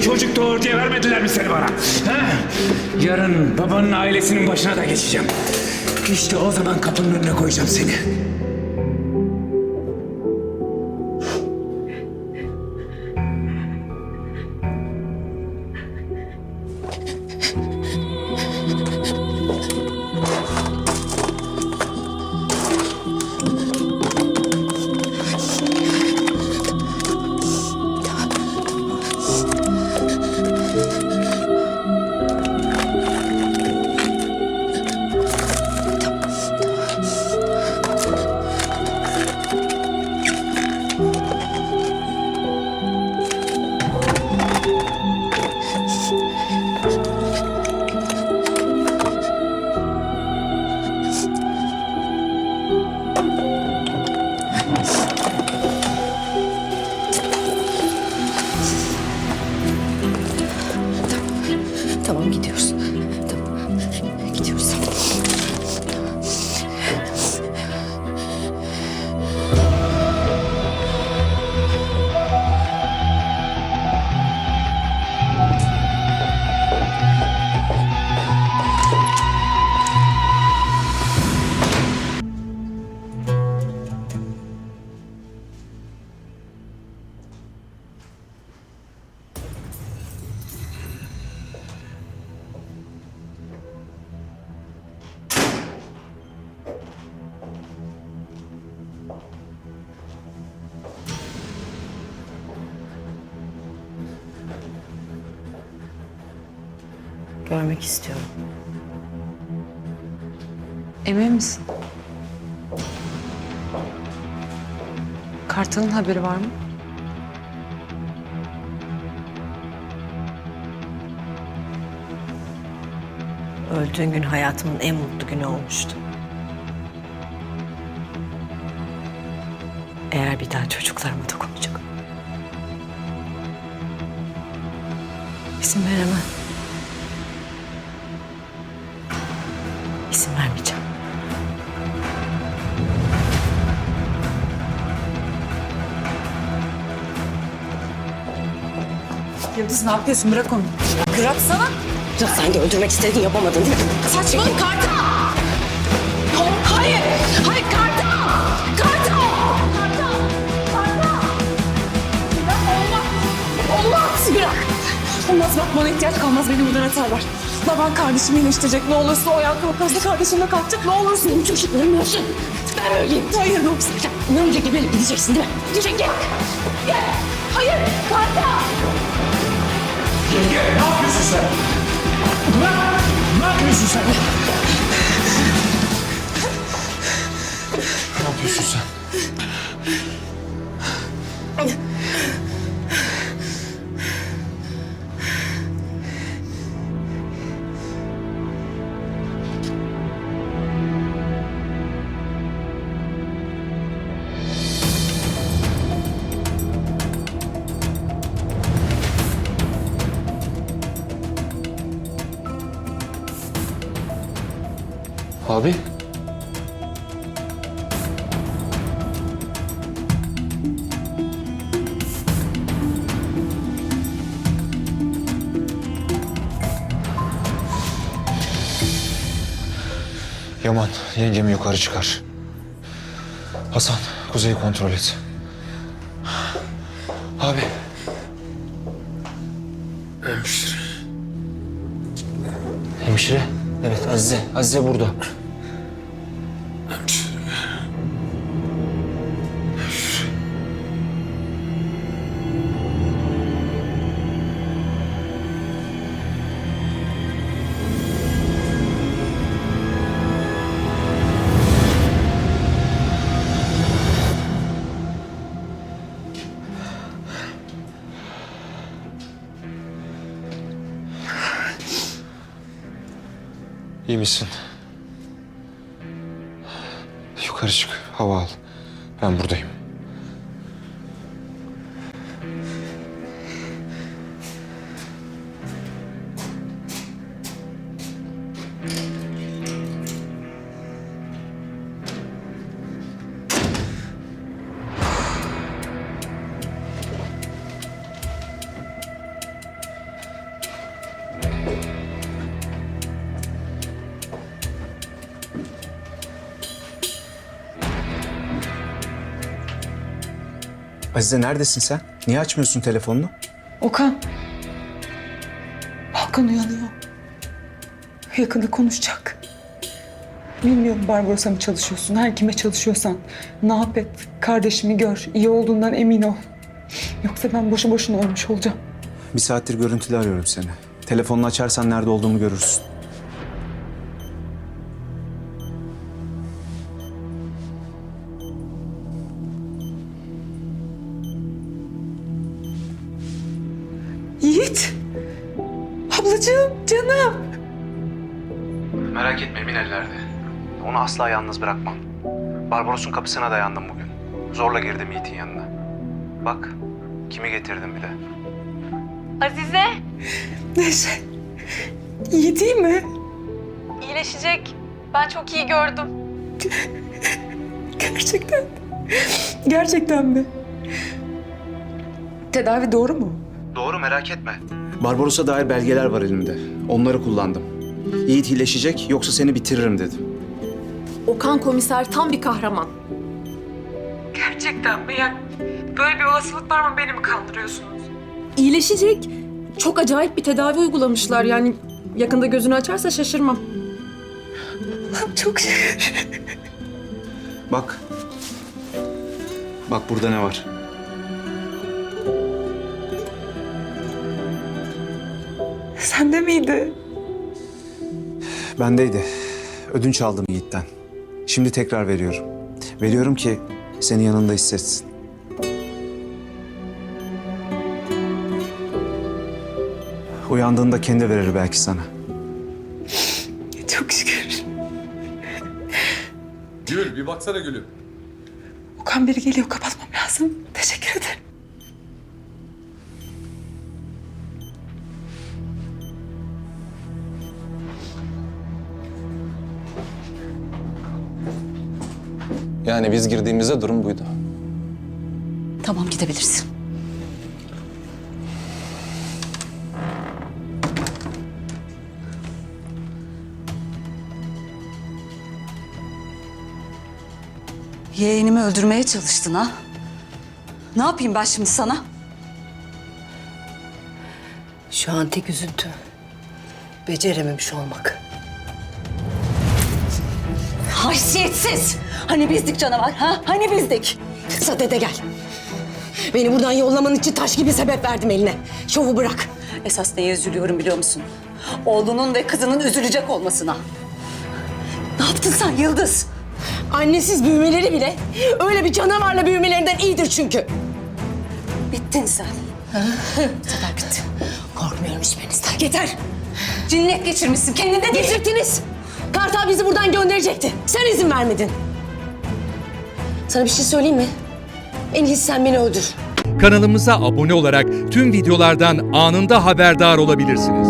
çocuk doğur diye vermediler mi seni bana? Ha? Yarın babanın ailesinin başına da geçeceğim. İşte o zaman kapının önüne koyacağım seni. Görmek istiyorum. Emin misin? Kartal'ın haberi var mı? Öldüğün gün hayatımın en mutlu günü olmuştu. Eğer bir daha çocuklarıma dokunacak. İsim veremem. İsim vermeyeceğim. Yıldız ne yapıyorsun? Bırak onu. Bıraksana. Ya sen de öldürmek istedin yapamadın değil mi? Saçmalık Kartal! Hayır! Hayır Kartal! Kartal! Kartal! Kartal! Bırak olmaz! Olmaz! Bırak! Olmaz bak bana ihtiyaç kalmaz beni buradan atarlar. Baban kardeşimi iyileştirecek ne olursa o ayağa kalkarsa kardeşimle kalkacak ne olursun. Benim çocuklarım olsun. Ben öyleyim. Hayır yoksa. Ne önce gibi gideceksin değil mi? Gidecek gel. Gel. Hayır Kartal! Yenge ne yapıyorsun sen? Bırak! Ne yapıyorsun sen? Ne yapıyorsun sen? Abi. Yaman, yengemi yukarı çıkar. Hasan, kuzeyi kontrol et. Abi. Hemşire. Hemşire? Evet, Azize. Azize burada. İyi misin? Yukarı çık, hava al. Ben buradayım. Azize neredesin sen? Niye açmıyorsun telefonunu? Okan. Hakan uyanıyor. Yakında konuşacak. Bilmiyorum Barbaros'a mı çalışıyorsun, her kime çalışıyorsan. Ne yap et, kardeşimi gör, iyi olduğundan emin ol. Yoksa ben boşu boşuna ölmüş olacağım. Bir saattir görüntülü arıyorum seni. Telefonunu açarsan nerede olduğumu görürsün. Ablacığım, canım! Merak etme emin ellerde. Onu asla yalnız bırakmam. Barbaros'un kapısına dayandım bugün. Zorla girdim Yiğit'in yanına. Bak kimi getirdim bile. Azize Neşe, iyi değil mi? iyileşecek. Ben çok iyi gördüm. Gerçekten. Gerçekten mi? Tedavi doğru mu? Doğru merak etme. Barbaros'a dair belgeler var elimde. Onları kullandım. Yiğit iyileşecek yoksa seni bitiririm dedim. Okan komiser tam bir kahraman. Gerçekten mi? Yani böyle bir olasılık var mı? Beni mi kandırıyorsunuz? İyileşecek. Çok acayip bir tedavi uygulamışlar yani yakında gözünü açarsa şaşırmam. Allah'ım çok şükür. Bak. Bak burada ne var? Sende miydi? Bendeydi. Ödünç aldım Yiğit'ten. Şimdi tekrar veriyorum. Veriyorum ki seni yanında hissetsin. Uyandığında kendi verir belki sana. Çok şükür. Gül bir baksana gülüm. Okan biri geliyor kapatmam lazım. Teşekkür ederim. Yani biz girdiğimizde durum buydu. Tamam gidebilirsin. Yeğenimi öldürmeye çalıştın ha? Ne yapayım ben şimdi sana? Şu an tek üzüntü. Becerememiş olmak. Haysiyetsiz! Hani bizdik canavar ha? Hani bizdik? Sadede gel. Beni buradan yollaman için taş gibi sebep verdim eline. Şovu bırak. Esas neye üzülüyorum biliyor musun? Oğlunun ve kızının üzülecek olmasına. Ne yaptın sen Yıldız? Annesiz büyümeleri bile öyle bir canavarla büyümelerinden iyidir çünkü. Bittin sen. Sefer bitti. Korkmuyorum hiçbirinizden. Yeter. Cinnet geçirmişsin. Kendinde değil. Kartal bizi buradan gönderecekti. Sen izin vermedin. Sana bir şey söyleyeyim mi? En iyisi sen beni öldür. Kanalımıza abone olarak tüm videolardan anında haberdar olabilirsiniz.